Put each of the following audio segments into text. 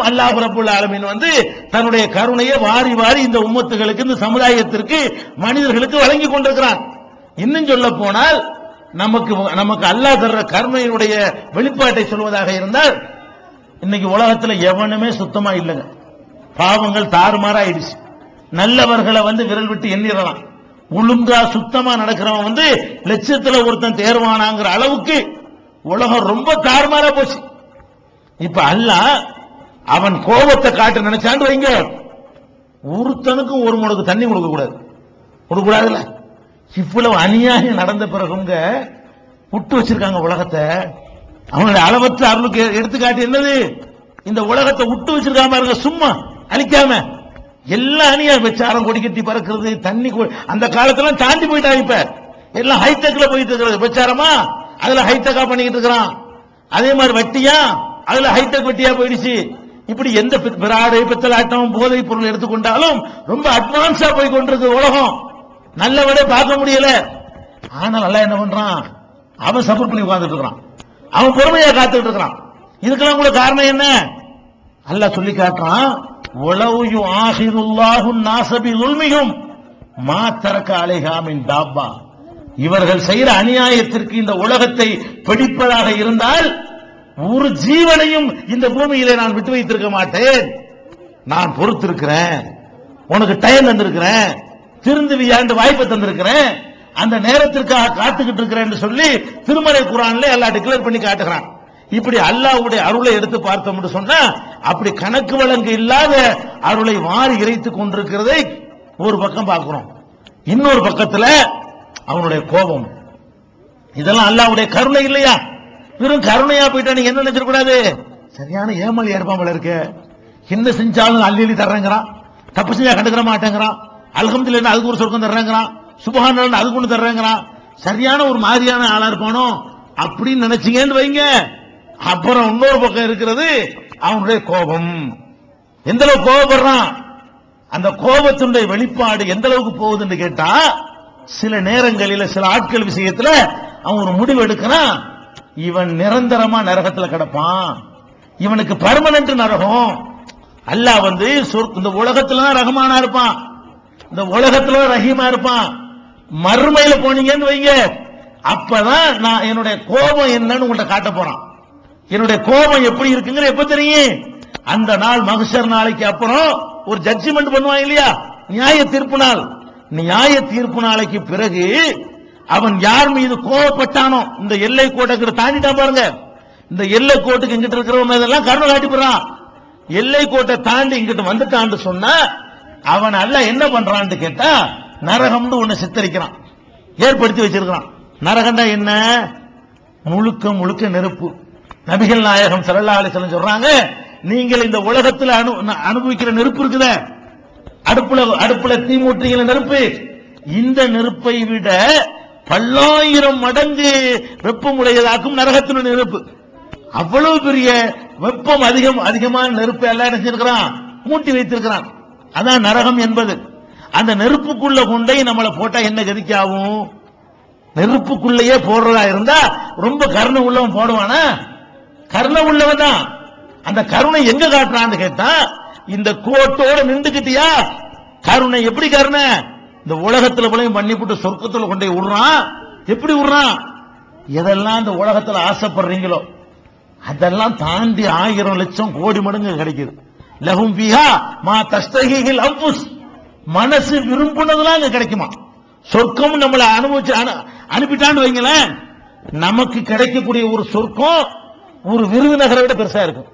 அல்லாஹ் ரபுல் ஆலமின் வந்து தன்னுடைய கருணையை வாரி வாரி இந்த உம்மத்துகளுக்கு இந்த சமுதாயத்திற்கு மனிதர்களுக்கு வழங்கி கொண்டிருக்கிறான். இன்னும் சொல்ல போனால் நமக்கு நமக்கு அல்லாஹ் தர்ற கருணையினுடைய வெளிப்பாட்டை சொல்வதாக இருந்தால் இன்னைக்கு உலகத்துல எவனுமே சுத்தமா இல்லைங்க. பாவங்கள் தாறுமாறாயிடுச்சு. நல்லவர்களை வந்து விரல் விட்டு எண்ணிடலாம். ஒழுங்கா சுத்தமா நடக்கிறவன் வந்து லட்சத்துல ஒருத்தன் தேர்வானாங்கிற அளவுக்கு உலகம் ரொம்ப தாறுமாறா போச்சு. இப்ப அல்லாஹ் அவன் கோபத்தை காட்ட நினைச்சான்னு வைங்க. ஒருத்தனுக்கும் ஒரு முடக்கு தண்ணி கொடுக்க கூடாது. கொடுக்க கூடாதுல்ல. இவ்வளவு அநியாயம் நடந்த பிறகுங்க விட்டு வச்சிருக்காங்க உலகத்தை. அவங்களுடைய அளவற்ற அருளுக்கு எடுத்துக்காட்டு என்னது? இந்த உலகத்தை விட்டு வச்சிருக்காம இருக்க சும்மா அழிக்காம. எல்லாம் அநியாயம் வச்சாரம் கொடி கட்டி பறக்கிறது தண்ணி அந்த காலத்துல தாண்டி போயிட்டாங்க இப்ப. எல்லாம் ஹைடெக்ல போயிட்டு இருக்கிறது. விச்சாரமா அதுல ஹைடெக்கா பண்ணிக்கிட்டு இருக்கிறான். அதே மாதிரி வட்டியா? அதுல ஹைடெக் வட்டியா போயிடுச்சு. இப்படி எந்த பி- பிராடு பித்தலாட்டம் போதைப் பொருள் எடுத்துக்கொண்டாலும் ரொம்ப அட்வான்ஸா போய் கொண்டிருக்கு உலகம். நல்லவனே பார்க்க முடியல. ஆனா நல்லா என்ன பண்றான்? அவன் சப்போர்ட் பண்ணி உட்கார்ந்துட்டு இருக்கிறான் அவன் பொறுமையா காத்துட்டு இருக்கிறான் இதுக்கெல்லாம் கூட காரணம் என்ன? அல்ல சொல்லி காட்டுறான் உளவு யு நாசபி உல்மியும் மா அலைகாமின் இவர்கள் செய்யற அநியாயத்திற்கு இந்த உலகத்தை பிடிப்பதாக இருந்தால் ஒரு ஜீவனையும் இந்த பூமியிலே நான் விட்டு வைத்திருக்க மாட்டேன். நான் பொறுத்திருக்கிறேன். உனக்கு டைம் தந்திருக்கிறேன். திருந்துவியாண்டு வாய்ப்பை தந்திருக்கிறேன். அந்த நேரத்திற்காக காத்துக்கிட்டு இருக்கிறேன்னு சொல்லி திருமலை குரான்ல எல்லாம் டிக்ளேர் பண்ணி காட்டுகிறான். இப்படி அல்லாஹ்வுடைய அருளை எடுத்து பார்த்தோம்னு சொன்னா அப்படி கணக்கு வழங்கு இல்லாத அருளை வாரி இறைத்துக் கொண்டிருக்கிறதை ஒரு பக்கம் பார்க்கிறோம். இன்னொரு பக்கத்துல அவனுடைய கோபம். இதெல்லாம் அல்லாஹ்வுடைய கருணை இல்லையா? வெறும் கருணையா போயிட்டா நீங்க என்ன நினைச்சிடக்கூடாது சரியான ஏமாளி ஏற்பாமல் இருக்கு. என்ன செஞ்சாலும் அள்ளி அள்ளி தர்றேங்கிறான். தப்பு செஞ்சா கண்டுக்கிற மாட்டேங்கிறான். அல்ஹம்துலில்லாஹ் அதுக்கு ஒரு சொர்க்கம் தர்றேங்கிறான். சுபகான அதுக்கு ஒன்று தர்றேங்கிறான். சரியான ஒரு மாதிரியான ஆளா இருப்பானோ? அப்படின்னு நினைச்சீங்கன்னு வைங்க. அப்புறம் இன்னொரு பக்கம் இருக்கிறது அவனுடைய கோபம். எந்த அளவுக்கு கோபப்படுறான்? அந்த கோபத்தினுடைய வெளிப்பாடு எந்த அளவுக்கு போகுதுன்னு கேட்டா சில நேரங்களில் சில ஆட்கள் விஷயத்துல அவன் ஒரு முடிவு எடுக்கிறான். இவன் நிரந்தரமா நரகத்துல கிடப்பான். இவனுக்கு பர்மனன்ட் நரகம். அல்லாஹ் வந்து இந்த உலகத்துல ரகமானா இருப்பான். இந்த உலகத்துல ரஹீமா இருப்பான். மறுமையில போனீங்கன்னு வைங்க. அப்பதான் நான் என்னுடைய கோபம் என்னன்னு உங்கள்ட்ட காட்ட போறான். என்னுடைய கோபம் எப்படி இருக்குங்கிற எப்ப தெரியும்? அந்த நாள் மகசர் நாளைக்கு அப்புறம் ஒரு ஜட்ஜ்மெண்ட் பண்ணுவாங்க இல்லையா? நியாய தீர்ப்பு நாள். நியாய தீர்ப்பு நாளைக்கு பிறகு அவன் யார் மீது கோவப்பட்டானோ இந்த எல்லை கோட்டை தாண்டிட்டான் பாருங்க. இந்த எல்லை கோட்டுக்கு இங்கிட்டு இருக்கிறவன் இதெல்லாம் கருணை காட்டி போறான் எல்லை கோட்டை தாண்டி இங்கிட்டு வந்துட்டான்னு சொன்னா அவன் அல்ல என்ன பண்றான்னு கேட்டா நரகம்னு ஒண்ணு சித்தரிக்கிறான். ஏற்படுத்தி வச்சிருக்கிறான். நரகண்டா என்ன? முழுக்க முழுக்க நெருப்பு. நபிகள் நாயகம் ஸல்லல்லாஹு அலைஹி சொல்றாங்க நீங்கள் இந்த உலகத்தில் அனு அனுபவிக்கிற நெருப்பு இருக்குத. அடுப்புல அடுப்புல தீ மூட்டுகிற நெருப்பு. இந்த நெருப்பை விட பல்லாயிரம் மடங்கு வெப்பமுடையதாக்கும் நரகத்தினுடைய நெருப்பு. அவ்வளவு பெரிய வெப்பம் அதிகம் அதிகமான நெருப்பு எல்லாம் நினைச்சிருக்கிறான் மூட்டி வைத்திருக்கிறான். அதான் நரகம் என்பது. அந்த நெருப்புக்குள்ள கொண்டே நம்மளை போட்டா என்ன கதிக்காகும் நெருப்புக்குள்ளேயே போடுறதா இருந்தா ரொம்ப கருணை உள்ளவன் போடுவானா? கருணை உள்ளவன் தான். அந்த கருணை எங்க காட்டுறான்னு கேட்டா இந்த கோட்டோட நின்றுக்கிட்டியா? கருணை எப்படி கருணை? இந்த உலகத்துல போலையும் பண்ணிவிட்டு சொர்க்கத்துல கொண்டு விடுறான் எப்படி விடுறான் எதெல்லாம் இந்த உலகத்துல ஆசைப்படுறீங்களோ அதெல்லாம் தாண்டி ஆயிரம் லட்சம் கோடி மடங்கு கிடைக்குது. லகும் பிஹா மா தஸ்தகிகள் அப்புஸ் மனசு விரும்புனதுலாம் அங்க கிடைக்குமா? சொர்க்கம் நம்மளை அனுபவிச்சு அனு- அனுப்பிட்டான்னு வைங்களேன் நமக்கு கிடைக்கக்கூடிய ஒரு சொர்க்கம் ஒரு விருதுநகரை விட பெருசா இருக்கும்.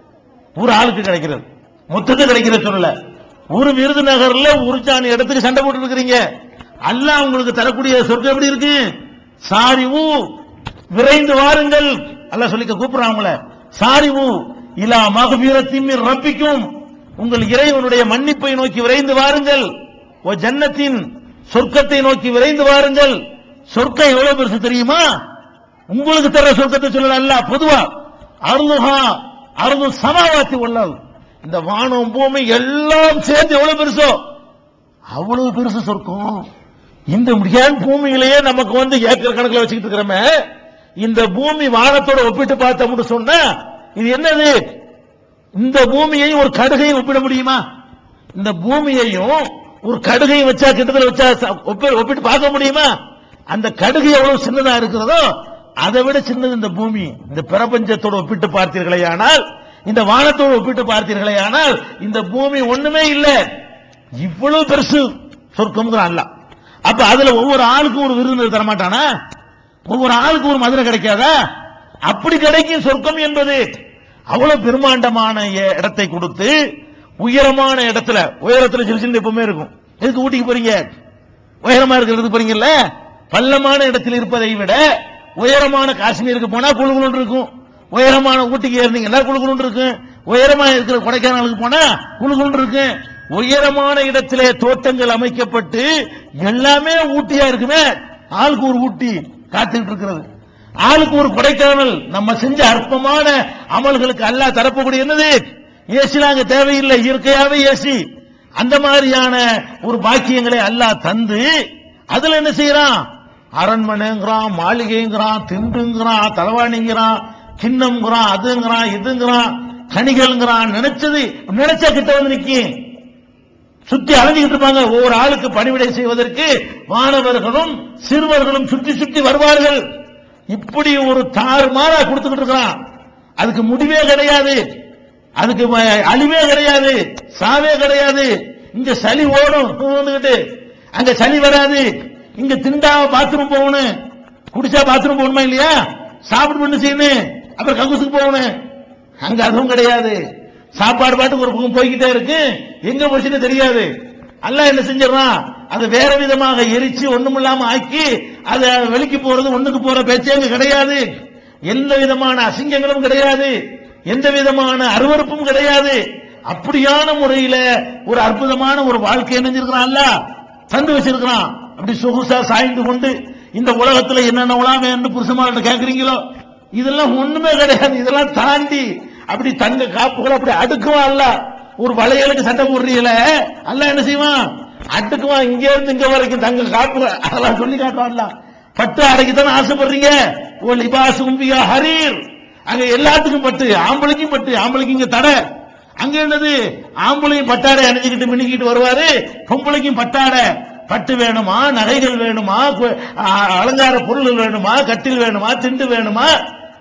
ஒரு ஆளுக்கு கிடைக்கிறது. மொத்தத்தை கிடைக்கிறது சொல்லல. ஒரு விருதுநகர்ல உருச்சாணி இடத்துக்கு சண்டை போட்டு இருக்கிறீங்க அல்லாஹ் உங்களுக்கு தரக்கூடிய சொர்க்கம் எப்படி இருக்கு? சாரிவு விரைந்து வாருங்கள். அல்ல சொல்லிக்க கூப்பிடுறான் உங்களை சாரிவு இலா மகபீரத்தின் ரப்பிக்கும். உங்கள் இறைவனுடைய மன்னிப்பை நோக்கி விரைந்து வாருங்கள். ஓ ஜன்னத்தின் சொர்க்கத்தை நோக்கி விரைந்து வாருங்கள். சொர்க்கம் எவ்வளவு பெருசு தெரியுமா? உங்களுக்கு தர சொர்க்கத்தை சொல்லல அல்ல பொதுவா அருளுஹா அருளு சமாவாத்தி உள்ளது. இந்த வானம் பூமி எல்லாம் சேர்ந்து எவ்வளவு பெருசோ? அவ்வளவு பெருசு சொர்க்கம். இந்த முடியான் பூமியிலேயே நமக்கு வந்து ஏக்கர் கணக்கில் வச்சுக்கிட்டு இருக்கிறோமே? இந்த பூமி வானத்தோட ஒப்பிட்டு பார்த்தோம்னு சொன்னா இது என்னது? இந்த பூமியையும் ஒரு கடுகையும் ஒப்பிட முடியுமா? இந்த பூமியையும் ஒரு கடுகையும் வச்சா கிட்டத்தில் வச்சா ஒப்பிட்டு பார்க்க முடியுமா? அந்த கடுகு எவ்வளவு சின்னதா இருக்கிறதோ அதை விட சின்னது இந்த பூமி. இந்த பிரபஞ்சத்தோடு ஒப்பிட்டு பார்த்தீர்களே ஆனால் இந்த வானத்தோடு ஒப்பிட்டு பார்த்தீர்களே ஆனால் இந்த பூமி ஒண்ணுமே இல்லை. இவ்வளவு பெருசு சொர்க்கம்ங்கிறான் அல்லாஹ் அப்ப அதுல ஒவ்வொரு ஆளுக்கும் ஒரு விருந்தினர் தரமாட்டானா? ஒவ்வொரு ஆளுக்கும் ஒரு மதுரை கிடைக்காதா? அப்படி கிடைக்கும் சொர்க்கம் என்பது அவ்வளவு பெருமாண்டமான எ- இடத்தை கொடுத்து உயரமான இடத்துல உயரத்துல சிறு சின்ன எப்பவுமே இருக்கும். எதுக்கு ஊட்டிக்கு போறீங்க? உயரமா இருக்கிறது போறீங்கல்ல? பள்ளமான இடத்தில் இருப்பதை விட உயரமான காஷ்மீருக்கு போனா குழு இருக்கும். உயரமான ஊட்டிக்கு ஏறினீங்கன்னா எல்லாம் குழுன்னு இருக்கும் உயரமா இருக்கிற கொடைக்கானலுக்கு போனா குழுகுண்டு இருக்கும் உயரமான இடத்திலே தோட்டங்கள் அமைக்கப்பட்டு எல்லாமே ஊட்டியா இருக்குமே. ஆளுக்கு ஒரு ஊட்டி காத்துக்கிட்டு இருக்கிறது. ஆளுக்கு ஒரு கொடைக்கானல். நம்ம செஞ்ச அற்பமான அமல்களுக்கு அல்லாஹ் தரப்பக்கூடிய என்னது? ஏசி அங்க தேவையில்லை. இயற்கையாவே ஏசி. அந்த மாதிரியான ஒரு பாக்கியங்களை அல்லாஹ் தந்து அதுல என்ன செய்யறான்? அரண்மனைங்கிறான் மாளிகைங்கிறான் திண்டுங்கிறான் தலவாணிங்கிறான் கிண்ணம்ங்கிறான் அதுங்கிறான் இதுங்கிறான் கனிகள்ங்கிறான் நினைச்சது நினைச்ச கிட்ட வந்து நிற்கும் சுத்தி அலைஞ்சிக்கிட்டு இருப்பாங்க ஒவ்வொரு ஆளுக்கு பணிவிடை செய்வதற்கு மாணவர்களும் சிறுவர்களும் சுற்றி சுற்றி வருவார்கள். இப்படி ஒரு தாறுமாறா கொடுத்துக்கிட்டு இருக்கிறான். அதுக்கு முடிவே கிடையாது. அதுக்கு அழிவே கிடையாது. சாவே கிடையாது. இங்க சளி ஓடும் வந்துகிட்டு அங்க சளி வராது. இங்க திண்டா பாத்ரூம் போகணும். குடிச்சா பாத்ரூம் போகணுமா இல்லையா? சாப்பிட்டு பண்ணு செய்யணும் அப்புறம் கக்கூசுக்கு போகணும். அங்க அதுவும் கிடையாது. சாப்பாடு பாட்டுக்கு ஒரு பக்கம் போய்கிட்டே இருக்கு. எங்க போச்சுன்னு தெரியாது. அல்ல என்ன செஞ்சிடறான் அதை வேற விதமாக எரிச்சு ஒண்ணுமில்லாம ஆக்கி அதை வெளிக்கு போறது ஒண்ணுக்கு போற பேச்சே கிடையாது. எந்த விதமான அசிங்கங்களும் கிடையாது. எந்த விதமான அருவருப்பும் கிடையாது. அப்படியான முறையில ஒரு அற்புதமான ஒரு வாழ்க்கை நினைஞ்சிருக்கிறான் அல்ல தந்து வச்சிருக்கிறான். அப்படி சொகுசா சாய்ந்து கொண்டு இந்த உலகத்துல என்னென்னலாம் வேணும் புருஷமார்கிட்ட கேட்கறீங்களோ இதெல்லாம் ஒண்ணுமே கிடையாது. இதெல்லாம் தாண்டி அப்படி தங்க காப்புகள் அப்படி அடுக்குவான் அல்ல ஒரு வளையலுக்கு சண்டை போடுறீங்கள அல்ல என்ன செய்வான்? அடுக்குவான் இங்க இருந்து இங்க வரைக்கும் தங்க காப்புகள். அதெல்லாம் சொல்லி காட்டுவான்ல. பட்டு அடைக்கு தானே ஆசைப்படுறீங்க? ஓ லிபாஸ் உம்பியா ஹரீர். அங்க எல்லாத்துக்கும் பட்டு ஆம்பளைக்கும் பட்டு ஆம்பளைக்கும் இங்க தடை. அங்க என்னது? ஆம்பளையும் பட்டாடை அணிஞ்சுக்கிட்டு மின்னிக்கிட்டு வருவாரு. பொம்பளைக்கும் பட்டாடை. பட்டு வேணுமா? நகைகள் வேணுமா? அலங்கார பொருள் வேணுமா? கட்டில் வேணுமா? திண்டு வேணுமா?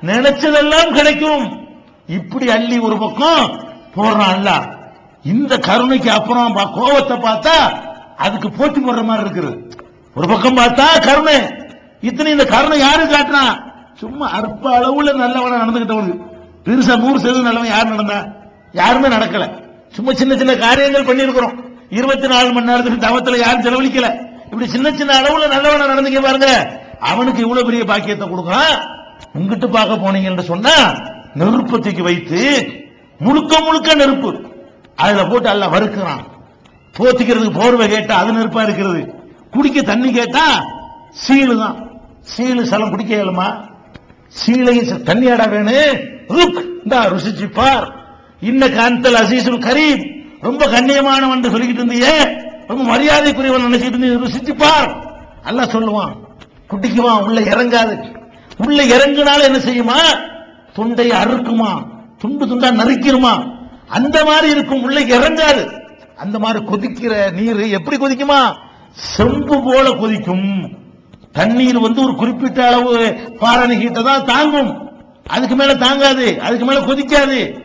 நினைச்சதெல்லாம் கிடைக்கும். இப்படி அள்ளி ஒரு பக்கம் போடுறான் அல்ல இந்த கருணைக்கு அப்புறம் கோபத்தை பார்த்தா அதுக்கு போட்டி போடுற மாதிரி இருக்குது. ஒரு பக்கம் பார்த்தா கருணை. இத்தனை இந்த கருணை யாரு காட்டுறான் சும்மா அற்ப அளவுல நல்லவன நடந்துகிட்டவனுக்கு பெருசா நூறு சதவீதம் நல்லவன் யார் நடந்தா? யாருமே நடக்கல. சும்மா சின்ன சின்ன காரியங்கள் பண்ணிருக்கிறோம் இருபத்தி நாலு மணி நேரத்துக்கு தவத்துல யாரும் செலவழிக்கல. இப்படி சின்ன சின்ன அளவுல நல்லவன நடந்துக்க பாருங்க. அவனுக்கு இவ்வளவு பெரிய பாக்கியத்தை கொடுக்குறான். உங்கிட்டு பார்க்க போனீங்கன்னு சொன்னா நெருப்பு வைத்து முழுக்க முழுக்க நெருப்பு. அதுல போட்டு அல்ல வறுக்கிறான். போத்திக்கிறதுக்கு போர்வை கேட்டா அது நெருப்பா இருக்கிறது. குடிக்க தண்ணி கேட்டா சீலு தான். சீலு சலம் குடிக்க இயலுமா? சீலையும் ச- தண்ணியாடா வேணும் ருக்! இந்தா ருசிச்சு பார். இன்ன காந்தல் அசீசுல் கரீம். ரொம்ப கண்ணியமானவன் சொல்லிக்கிட்டு இருந்தியே. ரொம்ப மரியாதைக்குரியவன் நினைச்சிட்டு இருந்தீங்க ருசிச்சு பார். அல்ல சொல்லுவான். குட்டிக்குவான் உள்ள இறங்காது. உள்ள இறங்குனாலும் என்ன செய்யுமா? துண்டையை அறுக்குமா? துண்டு துண்டா நறுக்கிருமா? அந்த மாதிரி இருக்கும் உள்ள இறங்காது. அந்த மாதிரி கொதிக்கிற நீர் எப்படி கொதிக்குமா? செம்பு போல கொதிக்கும். தண்ணீர் வந்து ஒரு குறிப்பிட்ட அளவு பாரணி ஹீட்டை தான் தாங்கும். அதுக்கு மேல தாங்காது அதுக்கு மேல கொதிக்காது.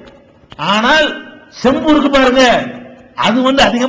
ஆனால் செம்பு இருக்கு பாருங்க அது வந்து அதிகம்